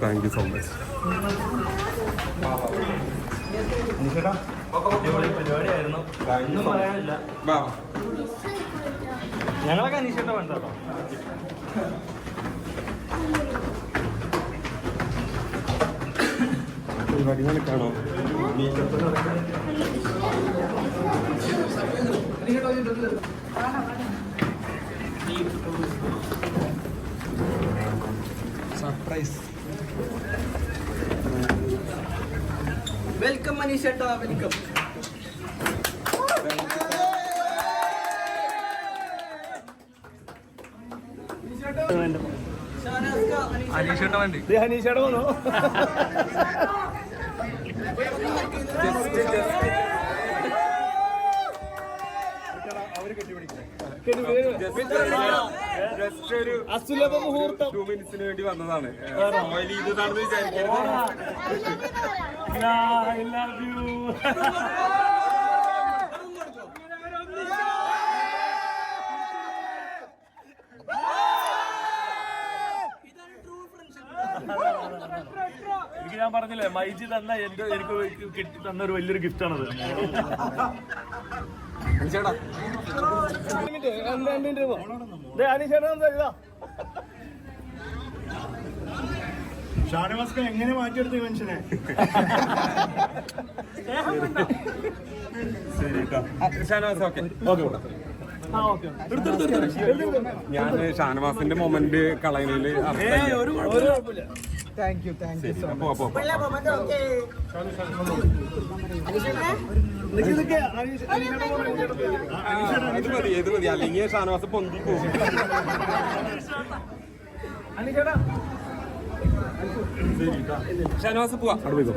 Thank you so much പരിപാടിയായിരുന്നു ഒന്നും പറയാനില്ല ഞങ്ങളൊക്കെ അനീഷേട്ട വേണ്ടോ കേട്ടോ പരിപാടി സർപ്രൈസ് വെൽക്കം മനീഷേട്ടാ വെൽക്കം അനീഷേട്ട വേണ്ടി ഹനീഷയുടെ പോന്നോ ജസ്റ്റ് അസുലഭ മുഹൂർത്തം ടു മിനിറ്റ്സിന് വേണ്ടി വന്നതാണ്. വിചാരിക്കരുത് എനിക്ക് ഞാൻ പറഞ്ഞില്ലേ മൈജി തന്ന എന്റെ എനിക്ക് കിട്ടി തന്ന ഒരു വലിയൊരു ഗിഫ്റ്റ് ആണത്. ഷാനവാസ്ക എങ്ങനെ മാറ്റിയെടുത്തു മനുഷ്യനെ? ഷാനവാസ് ഓക്കെ. ഞാൻ ഷാനവാസിന്റെ moment കളയുന്നതിൽ thank you thank you so അപ്പോ അപ്പോ ഇത് മതി ഇത് മതി. അല്ലെങ്കിൽ ഷാനവാസ് പൊന്തി പോകും. ഷാനവാസ് പോവാ. അവിടെ പോയിക്കോ